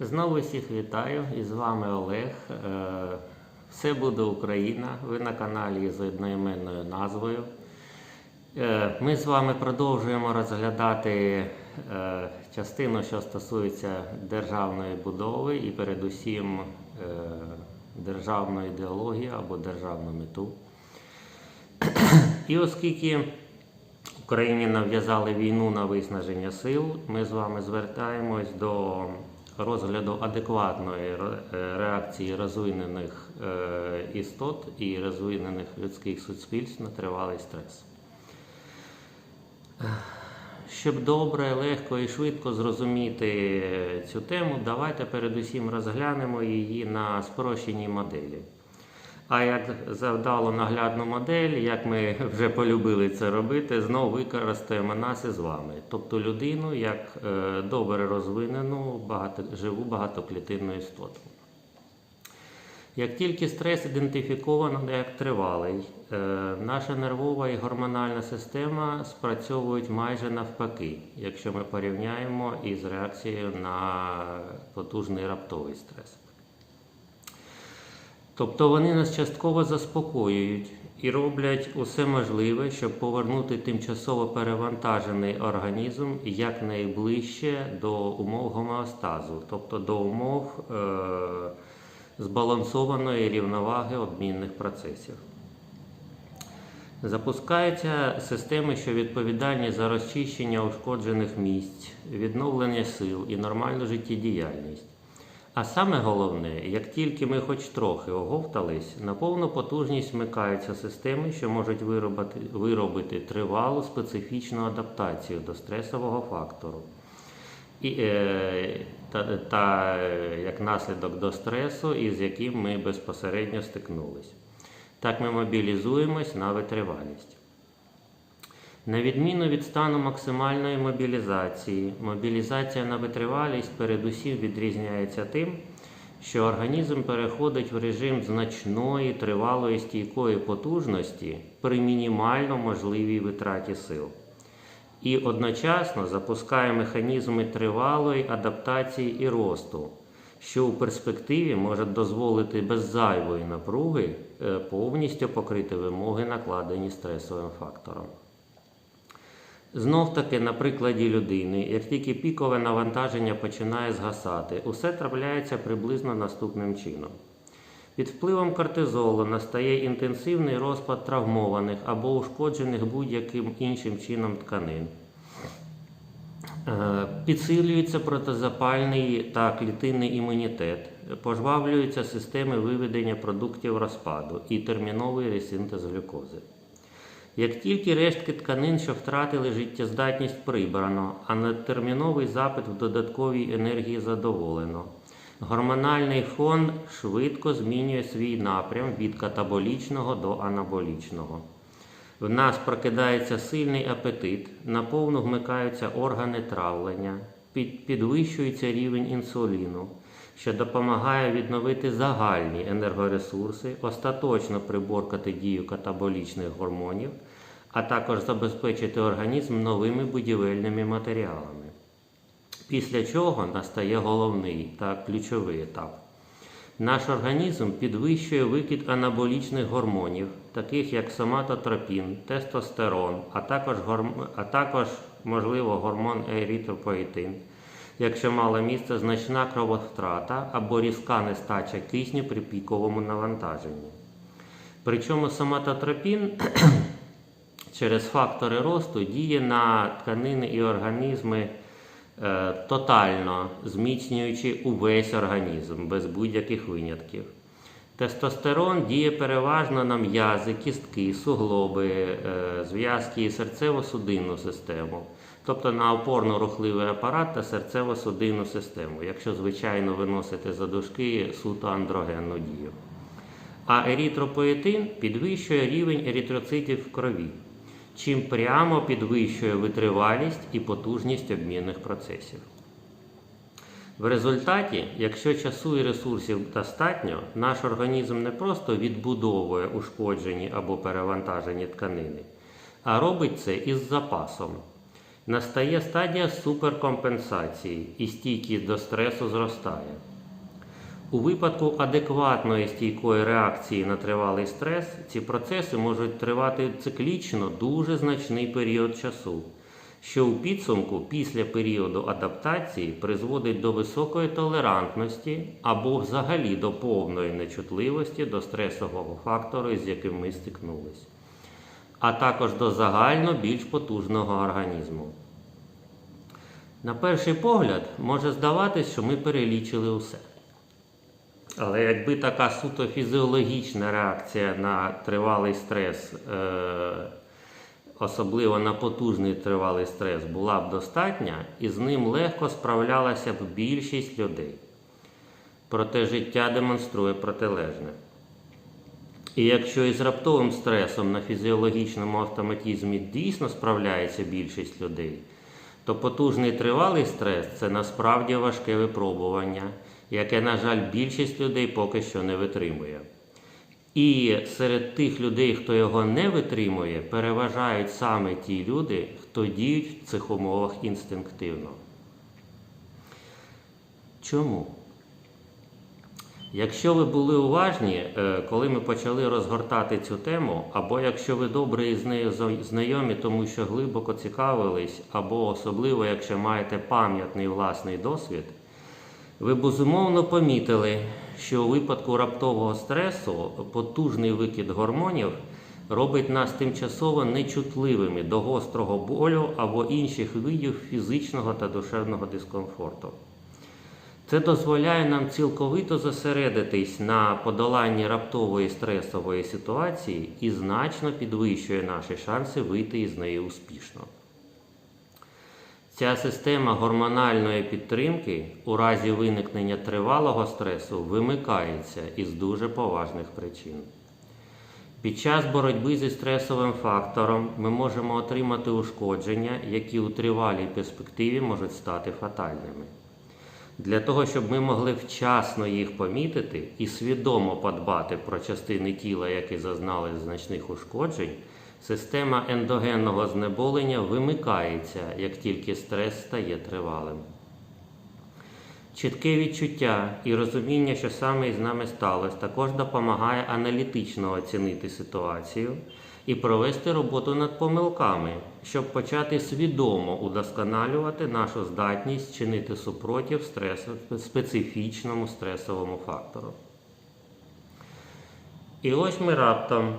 Знову всіх вітаю і з вами Олег. Е, Все буде Україна. Ви на каналі з одноіменною назвою. Е, Ми з вами продовжуємо розглядати е, частину, що стосується державної будови і передусім державної ідеології або державну мету. І оскільки Україні нав'язали війну на виснаження сил, ми з вами звертаємось до розгляду адекватної е, реакції розвинених е, істот і розвинених людських суспільств на тривалий стрес. Щоб добре, легко і швидко зрозуміти цю тему, давайте передусім розглянемо її на спрощеній моделі. А як завдало наглядну модель, як ми вже полюбили це робити, знову використаємо нас із вами, тобто людину як е, добре розвинену багато, живу багатоклітинну істоту. Як тільки стрес ідентифіковано як тривалий, е, наша нервова і гормональна система спрацьовують майже навпаки, якщо ми порівняємо із реакцією на потужний раптовий стрес. Тобто вони нас частково заспокоюють і роблять усе можливе, щоб повернути тимчасово перевантажений організм якнайближче до умов гомеостазу, тобто до умов е- збалансованої рівноваги обмінних процесів. Запускаються системи, що відповідальні за розчищення ушкоджених місць, відновлення сил і нормальну життєдіяльність. А саме головне, як тільки ми хоч трохи оговтались, на повну потужність вмикаються системи, що можуть виробити, виробити тривалу специфічну адаптацію до стресового фактору. І, е, та, та як наслідок до стресу, із яким ми безпосередньо стикнулись. Так ми мобілізуємось на витривалість. На відміну від стану максимальної мобілізації, мобілізація на витривалість передусім відрізняється тим, що організм переходить в режим значної тривалої стійкої потужності при мінімально можливій витраті сил. І одночасно запускає механізми тривалої адаптації і росту, що у перспективі може дозволити без зайвої напруги е, повністю покрити вимоги, накладені стресовим фактором. Знов таки, на прикладі людини, як тільки пікове навантаження починає згасати, усе трапляється приблизно наступним чином. Під впливом кортизолу настає інтенсивний розпад травмованих або ушкоджених будь-яким іншим чином тканин. Е, Підсилюється протизапальний та клітинний імунітет, пожвавлюються системи виведення продуктів розпаду і терміновий ресинтез глюкози. Як тільки рештки тканин, що втратили життєздатність, прибрано, а надтерміновий запит в додатковій енергії задоволено, гормональний фон швидко змінює свій напрям від катаболічного до анаболічного. В нас прокидається сильний апетит, наповну вмикаються органи травлення, під- підвищується рівень інсуліну, що допомагає відновити загальні енергоресурси, остаточно приборкати дію катаболічних гормонів, а також забезпечити організм новими будівельними матеріалами. Після чого настає головний та ключовий етап. Наш організм підвищує викид анаболічних гормонів, таких як соматотропін, тестостерон, а також, а також можливо, гормон еритропоетин, якщо мала місце значна крововтрата або різка нестача кисню при піковому навантаженні. Причому соматотропін через фактори росту діє на тканини і організми е, тотально, зміцнюючи увесь організм без будь-яких винятків. Тестостерон діє переважно на м'язи, кістки, суглоби, е, зв'язки і серцево-судинну систему, тобто на опорно-рухливий апарат та серцево-судинну систему, якщо звичайно виносити за дужки суто андрогенну дію. А еритропоетин підвищує рівень еритроцитів в крові, чим прямо підвищує витривалість і потужність обмінних процесів. В результаті, якщо часу і ресурсів достатньо, наш організм не просто відбудовує ушкоджені або перевантажені тканини, а робить це із запасом. Настає стадія суперкомпенсації і стійкість до стресу зростає. У випадку адекватної стійкої реакції на тривалий стрес, ці процеси можуть тривати циклічно дуже значний період часу, що у підсумку після періоду адаптації призводить до високої толерантності або взагалі до повної нечутливості до стресового фактору, з яким ми стикнулись, а також до загально більш потужного організму. На перший погляд може здаватись, що ми перелічили усе. Але якби така суто фізіологічна реакція на тривалий стрес, е, особливо на потужний тривалий стрес, була б достатня, і з ним легко справлялася б більшість людей. Проте життя демонструє протилежне. І якщо із раптовим стресом на фізіологічному автоматизмі дійсно справляється більшість людей, то потужний тривалий стрес це насправді важке випробування, яке, на жаль, більшість людей поки що не витримує. І серед тих людей, хто його не витримує, переважають саме ті люди, хто діють в цих умовах інстинктивно. Чому? Якщо ви були уважні, е, коли ми почали розгортати цю тему, або якщо ви добре із нею знайомі, тому що глибоко цікавились, або особливо, якщо маєте пам'ятний власний досвід, ви безумовно помітили, що у випадку раптового стресу потужний викид гормонів робить нас тимчасово нечутливими до гострого болю або інших видів фізичного та душевного дискомфорту. Це дозволяє нам цілковито зосередитись на подоланні раптової стресової ситуації і значно підвищує наші шанси вийти із неї успішно. Ця система гормональної підтримки у разі виникнення тривалого стресу вимикається із дуже поважних причин. Під час боротьби зі стресовим фактором ми можемо отримати ушкодження, які у тривалій перспективі можуть стати фатальними. Для того, щоб ми могли вчасно їх помітити і свідомо подбати про частини тіла, які зазнали значних ушкоджень, система ендогенного знеболення вимикається, як тільки стрес стає тривалим. Чітке відчуття і розуміння, що саме із нами сталося, також допомагає аналітично оцінити ситуацію і провести роботу над помилками, щоб почати свідомо удосконалювати нашу здатність чинити супротив стресу, специфічному стресовому фактору. І ось ми раптом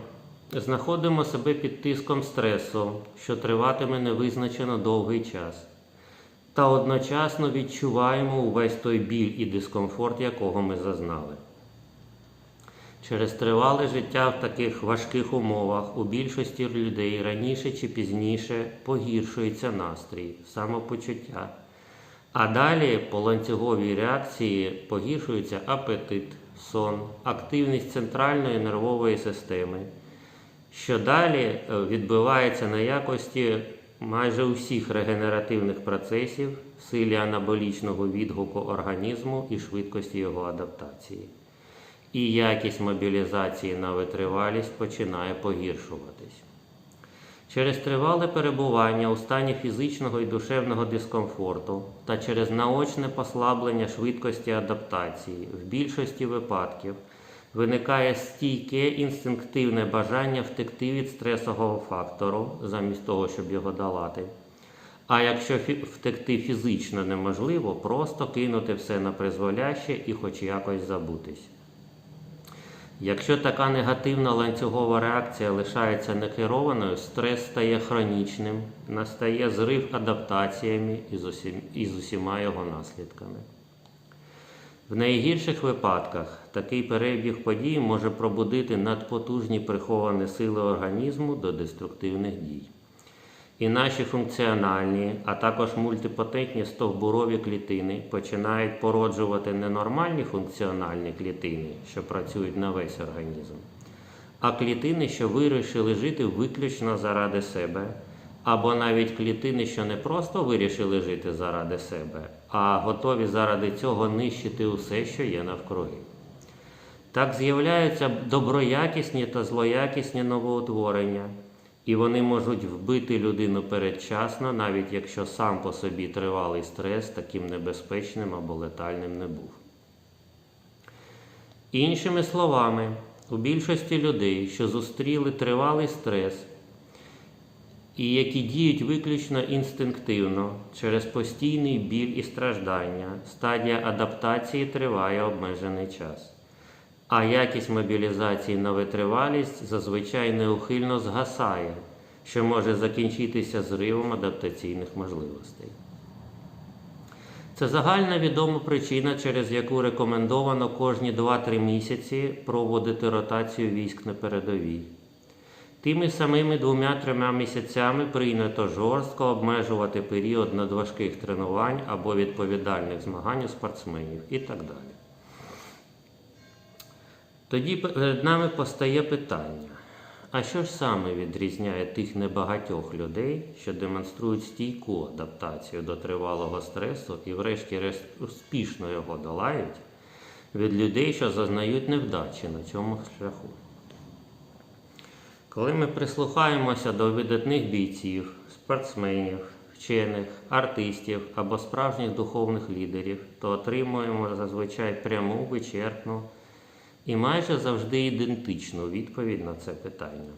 знаходимо себе під тиском стресу, що триватиме невизначено довгий час, та одночасно відчуваємо увесь той біль і дискомфорт, якого ми зазнали. Через тривале життя в таких важких умовах у більшості людей раніше чи пізніше погіршується настрій, самопочуття. А далі по ланцюговій реакції погіршується апетит, сон, активність центральної нервової системи, що далі е, відбивається на якості майже усіх регенеративних процесів, силі анаболічного відгуку організму і швидкості його адаптації і якість мобілізації на витривалість починає погіршуватись. Через тривале перебування у стані фізичного і душевного дискомфорту та через наочне послаблення швидкості адаптації в більшості випадків виникає стійке інстинктивне бажання втекти від стресового фактору, замість того, щоб його долати. А якщо втекти фізично неможливо, просто кинути все на призволяще і хоч якось забутись. Якщо така негативна ланцюгова реакція лишається некерованою, стрес стає хронічним, настає зрив адаптаціями і з, усіма його наслідками. В найгірших випадках такий перебіг подій може пробудити надпотужні приховані сили організму до деструктивних дій. І наші функціональні, а також мультипотентні стовбурові клітини починають породжувати не нормальні функціональні клітини, що працюють на весь організм, а клітини, що вирішили жити виключно заради себе, або навіть клітини, що не просто вирішили жити заради себе, а готові заради цього нищити усе, що є навкруги. Так з'являються доброякісні та злоякісні новоутворення, і вони можуть вбити людину передчасно, навіть якщо сам по собі тривалий стрес таким небезпечним або летальним не був. Іншими словами, у більшості людей, що зустріли тривалий стрес, і які діють виключно інстинктивно через постійний біль і страждання, стадія адаптації триває обмежений час. А якість мобілізації на витривалість зазвичай неухильно згасає, що може закінчитися зривом адаптаційних можливостей. Це загальна відома причина, через яку рекомендовано кожні 2-3 місяці проводити ротацію військ на передовій. Тими самими двома-трьома місяцями прийнято жорстко обмежувати період надважких тренувань або відповідальних змагань у спортсменів і так далі. Тоді перед нами постає питання: а що ж саме відрізняє тих небагатьох людей, що демонструють стійку адаптацію до тривалого стресу і, врешті-решт, успішно його долають, від людей, що зазнають невдачі на цьому шляху? Коли ми прислухаємося до видатних бійців, спортсменів, вчених, артистів або справжніх духовних лідерів, то отримуємо зазвичай пряму, вичерпну і майже завжди ідентичну відповідь на це питання.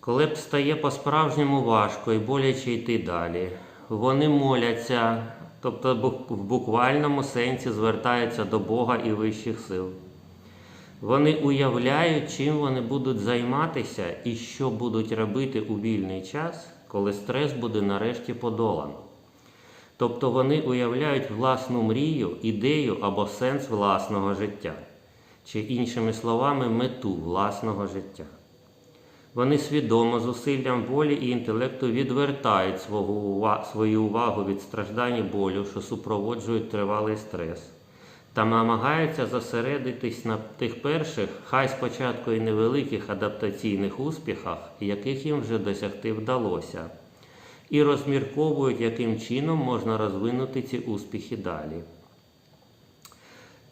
Коли б стає по-справжньому важко і боляче йти далі, вони моляться, тобто в буквальному сенсі звертаються до Бога і вищих сил. Вони уявляють, чим вони будуть займатися і що будуть робити у вільний час, коли стрес буде нарешті подолано. Тобто вони уявляють власну мрію, ідею або сенс власного життя, чи іншими словами, мету власного життя. Вони свідомо зусиллям волі і інтелекту відвертають свою увагу від страждань і болю, що супроводжують тривалий стрес, та намагаються зосередитись на тих перших, хай спочатку і невеликих адаптаційних успіхах, яких їм вже досягти вдалося, і розмірковують, яким чином можна розвинути ці успіхи далі.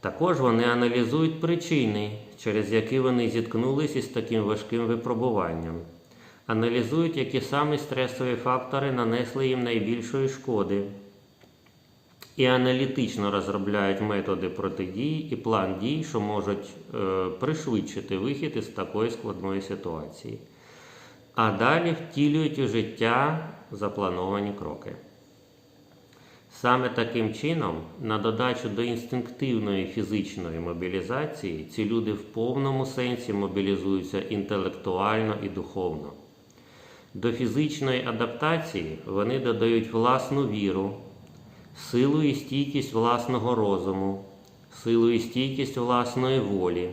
Також вони аналізують причини, через які вони зіткнулися із таким важким випробуванням. Аналізують, які саме стресові фактори нанесли їм найбільшої шкоди. І аналітично розробляють методи протидії і план дій, що можуть е, пришвидшити вихід із такої складної ситуації. А далі втілюють у життя заплановані кроки. Саме таким чином, на додачу до інстинктивної фізичної мобілізації, ці люди в повному сенсі мобілізуються інтелектуально і духовно. До фізичної адаптації вони додають власну віру, силу і стійкість власного розуму, силу і стійкість власної волі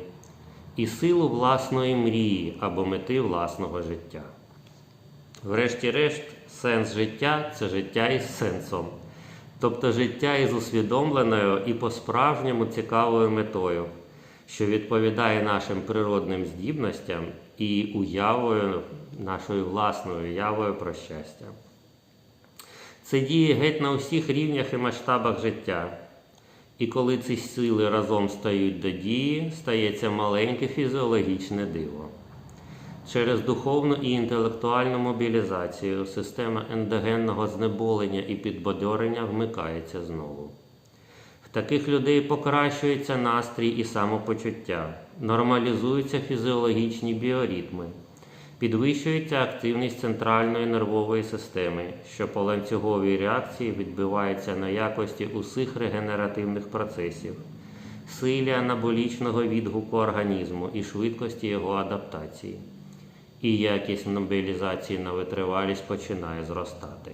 і силу власної мрії або мети власного життя. Врешті-решт, сенс життя це життя із сенсом, тобто життя із усвідомленою і по-справжньому цікавою метою, що відповідає нашим природним здібностям і уявою, нашою власною уявою про щастя. Це діє геть на усіх рівнях і масштабах життя. І коли ці сили разом стають до дії, стається маленьке фізіологічне диво. Через духовну і інтелектуальну мобілізацію система ендогенного знеболення і підбадьорення вмикається знову. В таких людей покращується настрій і самопочуття, нормалізуються фізіологічні біоритми, підвищується активність центральної нервової системи, що по ланцюговій реакції відбивається на якості усіх регенеративних процесів, силі анаболічного відгуку організму і швидкості його адаптації. І якість мобілізації на витривалість починає зростати.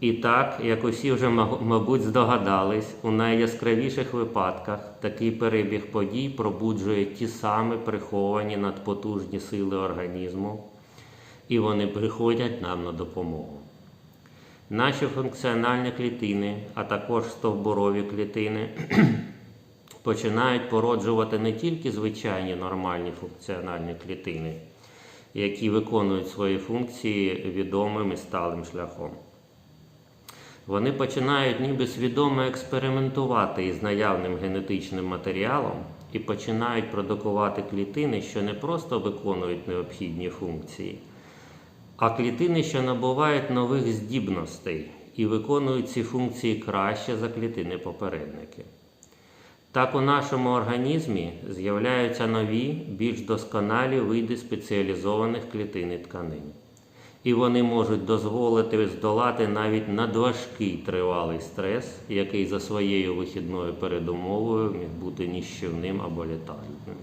І так, як усі вже, мабуть, здогадались, у найяскравіших випадках такий перебіг подій пробуджує ті самі приховані надпотужні сили організму, і вони приходять нам на допомогу. Наші функціональні клітини, а також стовбурові клітини, починають породжувати не тільки звичайні нормальні функціональні клітини, які виконують свої функції відомим і сталим шляхом. Вони починають ніби свідомо експериментувати із наявним генетичним матеріалом і починають продукувати клітини, що не просто виконують необхідні функції, а клітини, що набувають нових здібностей і виконують ці функції краще за клітини попередники. Так у нашому організмі з'являються нові, більш досконалі види спеціалізованих клітин і тканин. І вони можуть дозволити здолати навіть надважкий тривалий стрес, який за своєю вихідною передумовою міг бути ніщівним або літальним.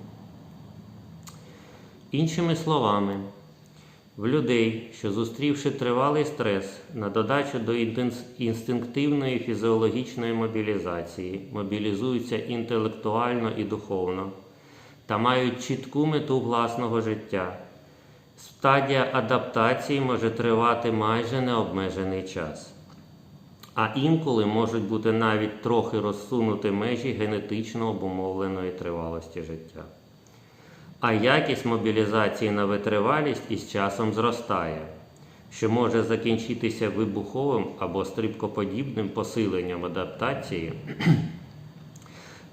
Іншими словами, в людей, що зустрівши тривалий стрес на додачу до інстинктивної фізіологічної мобілізації, мобілізуються інтелектуально і духовно та мають чітку мету власного життя, стадія адаптації може тривати майже необмежений час. А інколи можуть бути навіть трохи розсунути межі генетично обумовленої тривалості життя. А якість мобілізації на витривалість із часом зростає, що може закінчитися вибуховим або стрибкоподібним посиленням адаптації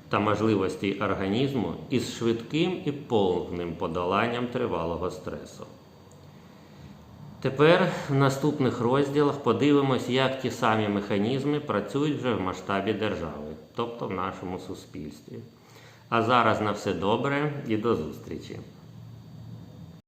та можливостей організму із швидким і повним подоланням тривалого стресу. Тепер в наступних розділах подивимось, як ті самі механізми працюють вже в масштабі держави, тобто в нашому суспільстві. А зараз на все добре і до зустрічі!